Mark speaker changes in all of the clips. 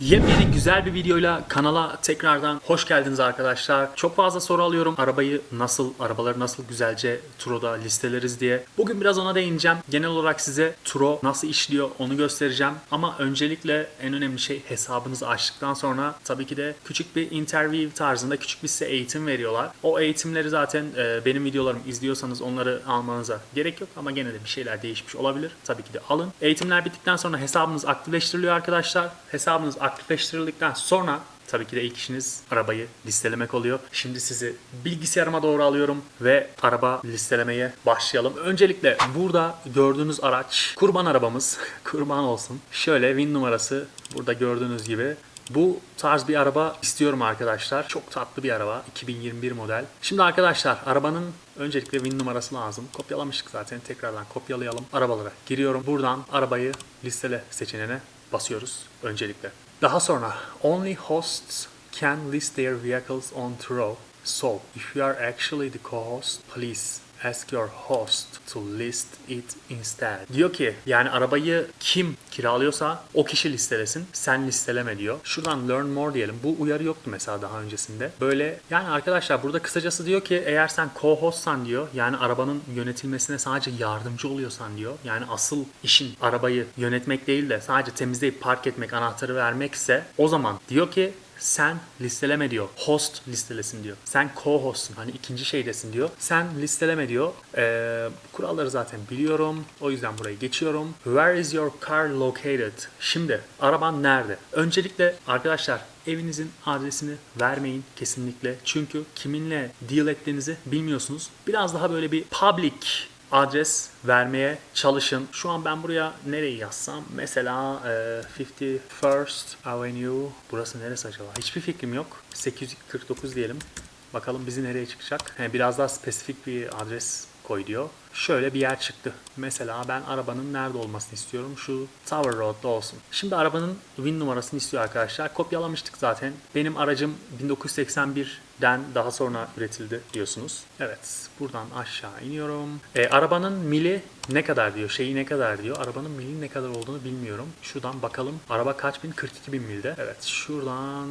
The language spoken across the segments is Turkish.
Speaker 1: Yepyeni güzel bir videoyla kanala tekrardan hoş geldiniz arkadaşlar. Çok fazla soru alıyorum. Arabayı nasıl, arabaları nasıl güzelce Turo'da listeleriz diye. Bugün biraz ona değineceğim. Genel olarak size Turo nasıl işliyor onu göstereceğim. Ama öncelikle en önemli şey hesabınızı açtıktan sonra tabii ki de küçük bir interview tarzında küçük bir size eğitim veriyorlar. O eğitimleri zaten e, benim videolarımı izliyorsanız onları almanıza gerek yok ama gene de bir şeyler değişmiş olabilir. Tabii ki de alın. Eğitimler bittikten sonra hesabınız aktifleştiriliyor arkadaşlar. Hesabınız aktifleştirildikten sonra tabii ki de ilk işiniz arabayı listelemek oluyor. Şimdi sizi bilgisayarıma doğru alıyorum ve araba listelemeye başlayalım. Öncelikle burada gördüğünüz araç kurban arabamız. kurban olsun. Şöyle VIN numarası burada gördüğünüz gibi bu tarz bir araba istiyorum arkadaşlar. Çok tatlı bir araba. 2021 model. Şimdi arkadaşlar arabanın öncelikle VIN numarası lazım. Kopyalamıştık zaten. Tekrardan kopyalayalım. Arabalara giriyorum. Buradan arabayı listele seçeneğine basıyoruz öncelikle. Daha sonra only hosts can list their vehicles on Turo. So if you are actually the co-host, please ask your host to list it instead. Diyor ki yani arabayı kim kiralıyorsa o kişi listelesin. Sen listeleme diyor. Şuradan learn more diyelim. Bu uyarı yoktu mesela daha öncesinde. Böyle yani arkadaşlar burada kısacası diyor ki eğer sen co-hostsan diyor yani arabanın yönetilmesine sadece yardımcı oluyorsan diyor. Yani asıl işin arabayı yönetmek değil de sadece temizleyip park etmek, anahtarı vermekse o zaman diyor ki sen listeleme diyor. Host listelesin diyor. Sen co-hostsun. Hani ikinci şeydesin diyor. Sen listeleme diyor. Ee, kuralları zaten biliyorum. O yüzden burayı geçiyorum. Where is your car located? Şimdi araban nerede? Öncelikle arkadaşlar evinizin adresini vermeyin kesinlikle. Çünkü kiminle deal ettiğinizi bilmiyorsunuz. Biraz daha böyle bir public adres vermeye çalışın. Şu an ben buraya nereyi yazsam? Mesela e, 51st Avenue. Burası neresi acaba? Hiçbir fikrim yok. 849 diyelim. Bakalım bizi nereye çıkacak. Biraz daha spesifik bir adres koy diyor. Şöyle bir yer çıktı. Mesela ben arabanın nerede olmasını istiyorum. Şu Tower Road'da olsun. Şimdi arabanın VIN numarasını istiyor arkadaşlar. Kopyalamıştık zaten. Benim aracım 1981'den daha sonra üretildi diyorsunuz. Evet. Buradan aşağı iniyorum. E, arabanın mili ne kadar diyor. Şeyi ne kadar diyor. Arabanın mili ne kadar olduğunu bilmiyorum. Şuradan bakalım. Araba kaç bin? 42 bin milde. Evet. Şuradan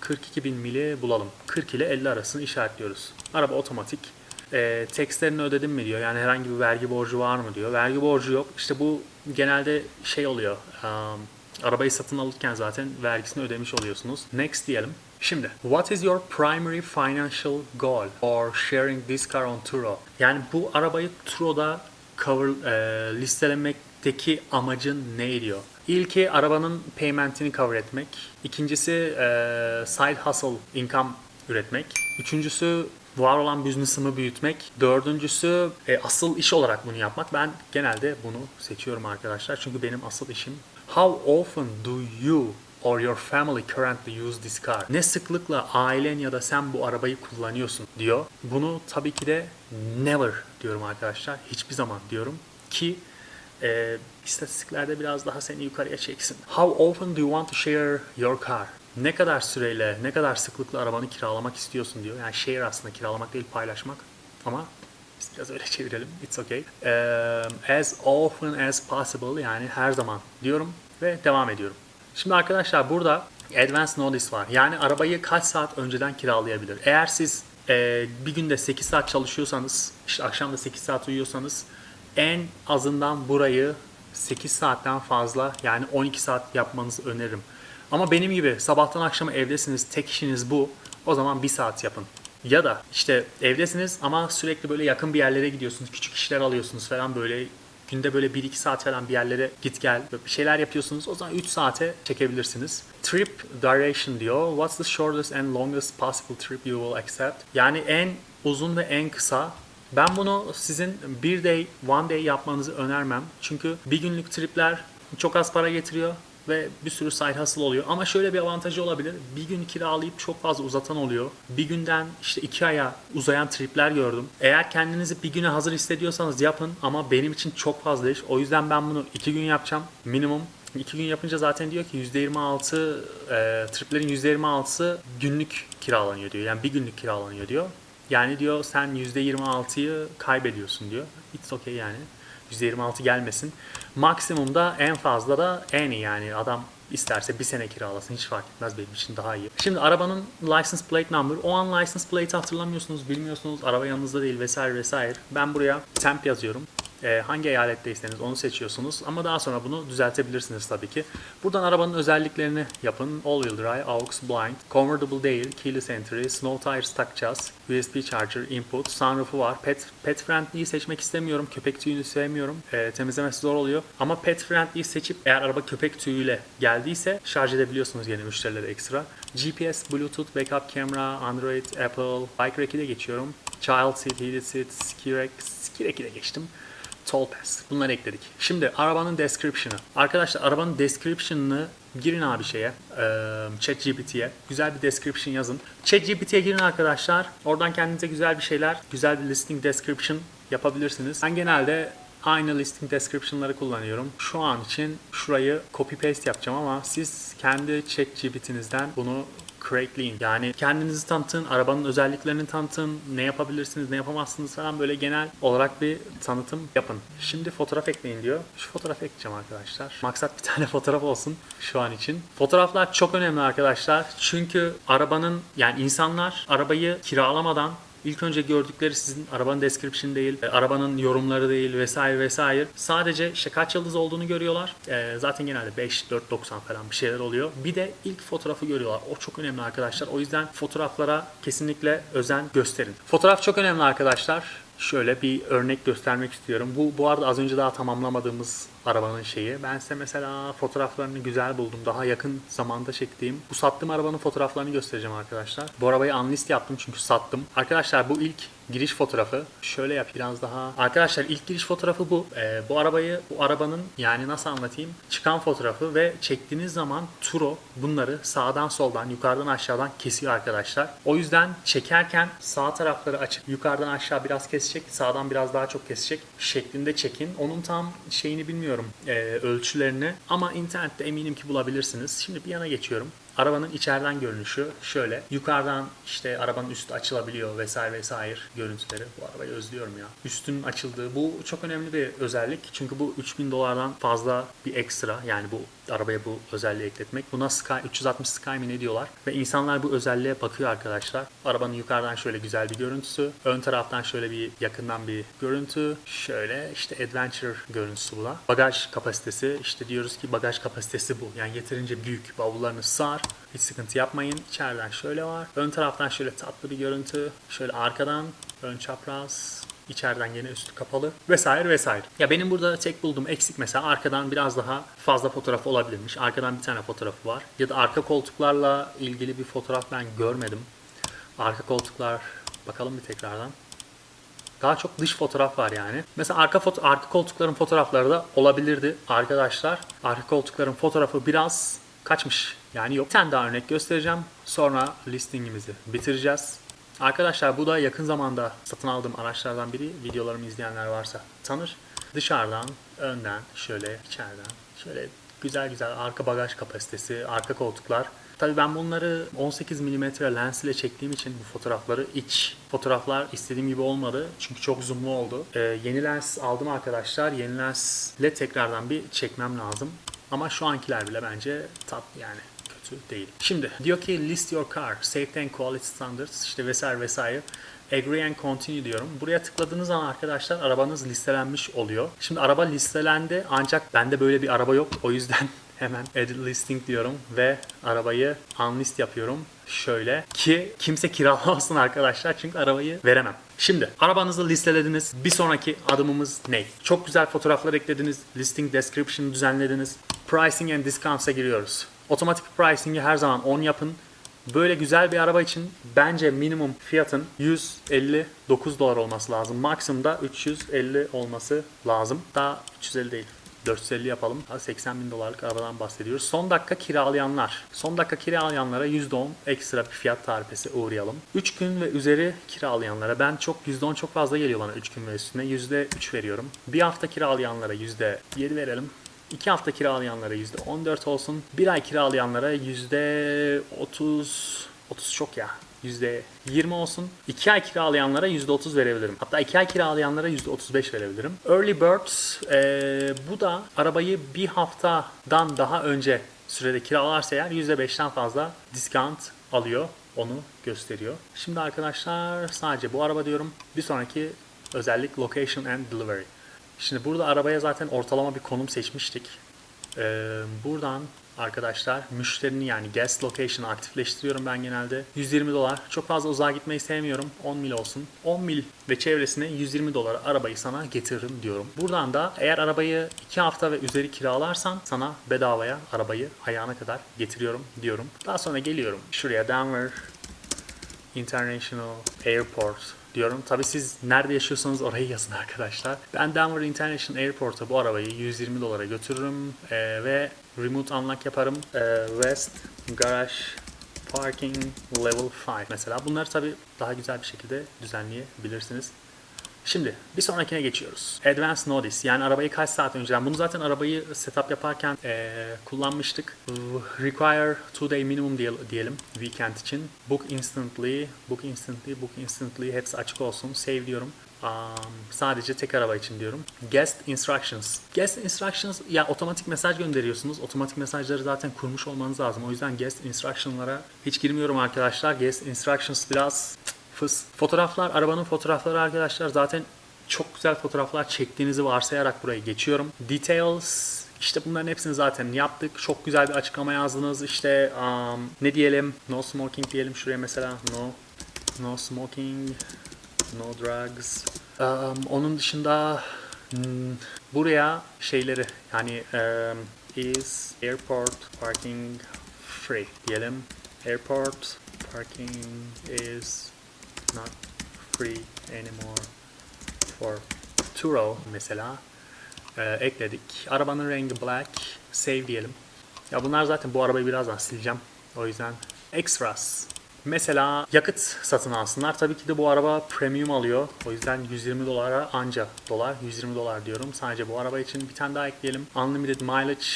Speaker 1: 42 bin mili bulalım. 40 ile 50 arasını işaretliyoruz. Araba otomatik e, tekstlerini ödedim mi diyor. Yani herhangi bir vergi borcu var mı diyor. Vergi borcu yok. İşte bu genelde şey oluyor. um, arabayı satın alırken zaten vergisini ödemiş oluyorsunuz. Next diyelim. Şimdi, what is your primary financial goal for sharing this car on Turo? Yani bu arabayı Turo'da cover e, listelemekteki amacın ne diyor? İlki arabanın paymentini cover etmek. İkincisi e, side hustle income üretmek. Üçüncüsü var olan business'ımı büyütmek. Dördüncüsü e, asıl iş olarak bunu yapmak. Ben genelde bunu seçiyorum arkadaşlar. Çünkü benim asıl işim. How often do you or your family currently use this car? Ne sıklıkla ailen ya da sen bu arabayı kullanıyorsun diyor. Bunu tabii ki de never diyorum arkadaşlar. Hiçbir zaman diyorum ki e, istatistiklerde biraz daha seni yukarıya çeksin. How often do you want to share your car? Ne kadar süreyle, ne kadar sıklıkla arabanı kiralamak istiyorsun diyor. Yani share aslında kiralamak değil paylaşmak. Ama biz biraz öyle çevirelim. It's okay. Um, as often as possible yani her zaman diyorum ve devam ediyorum. Şimdi arkadaşlar burada advance notice var. Yani arabayı kaç saat önceden kiralayabilir. Eğer siz e, bir günde 8 saat çalışıyorsanız, işte akşam da 8 saat uyuyorsanız en azından burayı 8 saatten fazla yani 12 saat yapmanızı öneririm. Ama benim gibi sabahtan akşama evdesiniz, tek işiniz bu. O zaman bir saat yapın. Ya da işte evdesiniz ama sürekli böyle yakın bir yerlere gidiyorsunuz, küçük işler alıyorsunuz falan böyle günde böyle 1-2 saat falan bir yerlere git gel bir şeyler yapıyorsunuz. O zaman 3 saate çekebilirsiniz. Trip duration diyor. What's the shortest and longest possible trip you will accept? Yani en uzun ve en kısa ben bunu sizin bir day, one day yapmanızı önermem. Çünkü bir günlük tripler çok az para getiriyor ve bir sürü side hustle oluyor. Ama şöyle bir avantajı olabilir. Bir gün kiralayıp çok fazla uzatan oluyor. Bir günden işte iki aya uzayan tripler gördüm. Eğer kendinizi bir güne hazır hissediyorsanız yapın ama benim için çok fazla iş. O yüzden ben bunu iki gün yapacağım minimum. İki gün yapınca zaten diyor ki %26 e, triplerin %26'sı günlük kiralanıyor diyor. Yani bir günlük kiralanıyor diyor. Yani diyor sen %26'yı kaybediyorsun diyor. It's okay yani. %26 gelmesin. Maksimumda en fazla da en yani adam İsterse bir sene kiralasın hiç fark etmez benim için daha iyi. Şimdi arabanın license plate number. O an license plate hatırlamıyorsunuz, bilmiyorsunuz. Araba yanınızda değil vesaire vesaire. Ben buraya temp yazıyorum. Ee, hangi eyaletteyseniz onu seçiyorsunuz ama daha sonra bunu düzeltebilirsiniz tabii ki. Buradan arabanın özelliklerini yapın. All wheel drive, aux, blind, convertible değil, keyless entry, snow tires takacağız, USB charger, input, sunroof'u var. Pet, pet friendly'yi seçmek istemiyorum. Köpek tüyünü sevmiyorum. Ee, temizlemesi zor oluyor. Ama pet friendly'yi seçip eğer araba köpek tüyüyle geldiyse şarj edebiliyorsunuz yeni müşterilere ekstra. GPS, Bluetooth, backup camera, Android, Apple, bike rack'i de geçiyorum. Child seat, heated seat, ski rack, ski rack'i de geçtim. Toll Pass. Bunları ekledik. Şimdi arabanın description'ı. Arkadaşlar arabanın description'ını girin abi şeye. ChatGPT'ye. Güzel bir description yazın. ChatGPT'ye girin arkadaşlar. Oradan kendinize güzel bir şeyler, güzel bir listing description yapabilirsiniz. Ben genelde aynı listing description'ları kullanıyorum. Şu an için şurayı copy paste yapacağım ama siz kendi ChatGPT'nizden bunu Craiglean. Yani kendinizi tanıtın, arabanın özelliklerini tanıtın, ne yapabilirsiniz, ne yapamazsınız falan böyle genel olarak bir tanıtım yapın. Şimdi fotoğraf ekleyin diyor. Şu fotoğrafı ekleyeceğim arkadaşlar. Maksat bir tane fotoğraf olsun şu an için. Fotoğraflar çok önemli arkadaşlar. Çünkü arabanın yani insanlar arabayı kiralamadan İlk önce gördükleri sizin arabanın description değil, e, arabanın yorumları değil vesaire vesaire. Sadece işte kaç yıldız olduğunu görüyorlar. E, zaten genelde 5, 4, 90 falan bir şeyler oluyor. Bir de ilk fotoğrafı görüyorlar. O çok önemli arkadaşlar. O yüzden fotoğraflara kesinlikle özen gösterin. Fotoğraf çok önemli arkadaşlar. Şöyle bir örnek göstermek istiyorum. Bu bu arada az önce daha tamamlamadığımız arabanın şeyi. Ben size mesela fotoğraflarını güzel buldum. Daha yakın zamanda çektiğim. Bu sattığım arabanın fotoğraflarını göstereceğim arkadaşlar. Bu arabayı unlist yaptım çünkü sattım. Arkadaşlar bu ilk giriş fotoğrafı. Şöyle yap biraz daha. Arkadaşlar ilk giriş fotoğrafı bu. Ee, bu arabayı, bu arabanın yani nasıl anlatayım? Çıkan fotoğrafı ve çektiğiniz zaman Turo bunları sağdan soldan, yukarıdan aşağıdan kesiyor arkadaşlar. O yüzden çekerken sağ tarafları açıp yukarıdan aşağı biraz kesecek, sağdan biraz daha çok kesecek şeklinde çekin. Onun tam şeyini bilmiyorum e, ölçülerini ama internette eminim ki bulabilirsiniz. Şimdi bir yana geçiyorum. Arabanın içeriden görünüşü şöyle. Yukarıdan işte arabanın üstü açılabiliyor vesaire vesaire görüntüleri. Bu arabayı özlüyorum ya. Üstünün açıldığı. Bu çok önemli bir özellik. Çünkü bu 3000 dolardan fazla bir ekstra. Yani bu arabaya bu özelliği ekletmek. Buna Sky, 360 Sky mi ne diyorlar. Ve insanlar bu özelliğe bakıyor arkadaşlar. Arabanın yukarıdan şöyle güzel bir görüntüsü. Ön taraftan şöyle bir yakından bir görüntü. Şöyle işte adventure görüntüsü bu da. Bagaj kapasitesi. işte diyoruz ki bagaj kapasitesi bu. Yani yeterince büyük. Bavullarını sığar. Hiç sıkıntı yapmayın. İçeriden şöyle var. Ön taraftan şöyle tatlı bir görüntü. Şöyle arkadan ön çapraz İçeriden yine üstü kapalı vesaire vesaire. Ya benim burada tek bulduğum eksik mesela arkadan biraz daha fazla fotoğraf olabilirmiş. Arkadan bir tane fotoğrafı var. Ya da arka koltuklarla ilgili bir fotoğraf ben görmedim. Arka koltuklar bakalım bir tekrardan. Daha çok dış fotoğraf var yani. Mesela arka foto arka koltukların fotoğrafları da olabilirdi arkadaşlar. Arka koltukların fotoğrafı biraz kaçmış. Yani yok. Bir tane daha örnek göstereceğim. Sonra listingimizi bitireceğiz. Arkadaşlar bu da yakın zamanda satın aldığım araçlardan biri. Videolarımı izleyenler varsa tanır. Dışarıdan, önden, şöyle içeriden, şöyle güzel güzel arka bagaj kapasitesi, arka koltuklar. Tabii ben bunları 18 mm lens ile çektiğim için bu fotoğrafları iç fotoğraflar istediğim gibi olmadı. Çünkü çok zoomlu oldu. Ee, yeni lens aldım arkadaşlar. Yeni lensle tekrardan bir çekmem lazım. Ama şu ankiler bile bence tat yani kötü değil. Şimdi diyor ki list your car, safety and quality standards işte vesaire vesaire. Agree and continue diyorum. Buraya tıkladığınız zaman arkadaşlar arabanız listelenmiş oluyor. Şimdi araba listelendi ancak bende böyle bir araba yok. O yüzden hemen edit listing diyorum ve arabayı unlist yapıyorum. Şöyle ki kimse kiralamasın arkadaşlar çünkü arabayı veremem. Şimdi arabanızı listelediniz. Bir sonraki adımımız ne? Çok güzel fotoğraflar eklediniz. Listing description düzenlediniz. Pricing and discounts'a giriyoruz. Otomatik pricing'i her zaman on yapın. Böyle güzel bir araba için bence minimum fiyatın 159 dolar olması lazım. Maksimum da 350 olması lazım. Daha 350 değil. 450 yapalım. 80 bin dolarlık arabadan bahsediyoruz. Son dakika kiralayanlar. Son dakika kiralayanlara %10 ekstra bir fiyat tarifesi uğrayalım. 3 gün ve üzeri kiralayanlara ben çok %10 çok fazla geliyor bana 3 gün ve üstüne. %3 veriyorum. Bir hafta kiralayanlara %7 verelim. 2 hafta kiralayanlara %14 olsun. 1 ay kiralayanlara %30 30 çok ya. %20 olsun. 2 ay kiralayanlara %30 verebilirim. Hatta 2 ay kiralayanlara %35 verebilirim. Early Birds e, bu da arabayı bir haftadan daha önce sürede kiralarsa eğer %5'ten fazla discount alıyor. Onu gösteriyor. Şimdi arkadaşlar sadece bu araba diyorum. Bir sonraki özellik location and delivery. Şimdi burada arabaya zaten ortalama bir konum seçmiştik. Ee, buradan arkadaşlar müşterinin yani guest location'ı aktifleştiriyorum ben genelde. 120 dolar. Çok fazla uzağa gitmeyi sevmiyorum. 10 mil olsun. 10 mil ve çevresine 120 dolara arabayı sana getiririm diyorum. Buradan da eğer arabayı 2 hafta ve üzeri kiralarsan sana bedavaya arabayı ayağına kadar getiriyorum diyorum. Daha sonra geliyorum şuraya Denver International Airport diyorum. Tabi siz nerede yaşıyorsanız orayı yazın arkadaşlar. Ben Denver International Airport'a bu arabayı 120 dolara götürürüm Ee, ve remote unlock yaparım. Ee, West Garage Parking Level 5 mesela. Bunları tabi daha güzel bir şekilde düzenleyebilirsiniz. Şimdi bir sonrakine geçiyoruz. Advanced Notice yani arabayı kaç saat önceden bunu zaten arabayı setup yaparken eee, kullanmıştık. Require two day minimum diye- diyelim weekend için. Book instantly, book instantly, book instantly hepsi açık olsun. Save diyorum. Um, sadece tek araba için diyorum. Guest instructions. Guest instructions ya otomatik mesaj gönderiyorsunuz. Otomatik mesajları zaten kurmuş olmanız lazım. O yüzden guest instruction'lara hiç girmiyorum arkadaşlar. Guest instructions biraz fıs. Fotoğraflar, arabanın fotoğrafları arkadaşlar zaten çok güzel fotoğraflar çektiğinizi varsayarak burayı geçiyorum. Details işte bunların hepsini zaten yaptık. Çok güzel bir açıklama yazdınız. İşte um, ne diyelim? No smoking diyelim şuraya mesela. No no smoking, no drugs. Um, onun dışında hmm, buraya şeyleri yani um, is airport parking free diyelim. Airport parking is not free anymore for Turo mesela Ee, ekledik. Arabanın rengi black. Save diyelim. Ya bunlar zaten bu arabayı birazdan sileceğim. O yüzden extras. Mesela yakıt satın alsınlar. Tabii ki de bu araba premium alıyor. O yüzden 120 dolara anca dolar. 120 dolar diyorum. Sadece bu araba için bir tane daha ekleyelim. Unlimited mileage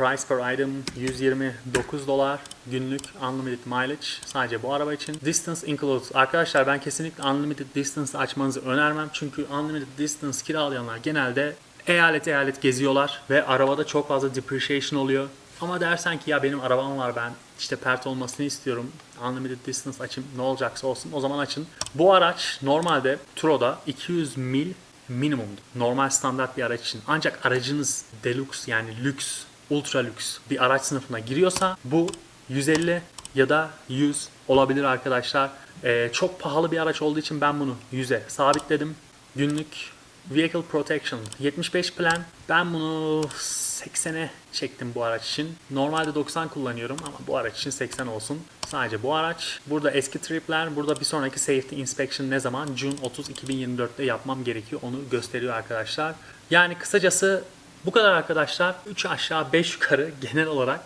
Speaker 1: Price per item 129 dolar günlük unlimited mileage sadece bu araba için. Distance includes. Arkadaşlar ben kesinlikle unlimited distance açmanızı önermem. Çünkü unlimited distance kiralayanlar genelde eyalet eyalet geziyorlar ve arabada çok fazla depreciation oluyor. Ama dersen ki ya benim arabam var ben işte pert olmasını istiyorum. Unlimited distance açayım ne olacaksa olsun o zaman açın. Bu araç normalde Turo'da 200 mil minimumdu. Normal standart bir araç için. Ancak aracınız deluxe yani lüks, ultra lüks bir araç sınıfına giriyorsa bu 150 ya da 100 olabilir arkadaşlar. Ee, çok pahalı bir araç olduğu için ben bunu 100'e sabitledim. Günlük Vehicle Protection 75 plan. Ben bunu 80'e çektim bu araç için. Normalde 90 kullanıyorum ama bu araç için 80 olsun. Sadece bu araç. Burada eski tripler. Burada bir sonraki Safety Inspection ne zaman? June 30 2024'te yapmam gerekiyor. Onu gösteriyor arkadaşlar. Yani kısacası bu kadar arkadaşlar. 3 aşağı 5 yukarı genel olarak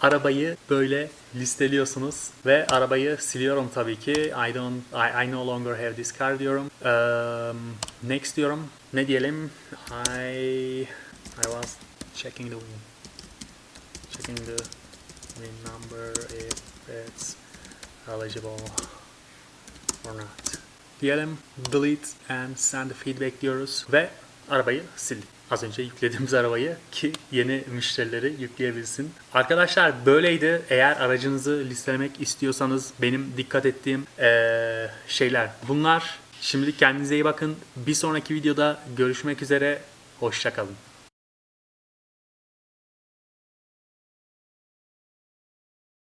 Speaker 1: arabayı böyle listeliyorsunuz ve arabayı siliyorum tabii ki. I don't I, I no longer have this car diyorum. Um, next diyorum. Ne diyelim? I I was checking the. Checking the win number if it's eligible or not. Diyelim delete and send feedback diyoruz ve arabayı sildik. Az önce yüklediğimiz arabayı ki yeni müşterileri yükleyebilsin. Arkadaşlar böyleydi. Eğer aracınızı listelemek istiyorsanız benim dikkat ettiğim eee, şeyler bunlar. Şimdilik kendinize iyi bakın. Bir sonraki videoda görüşmek üzere. Hoşçakalın.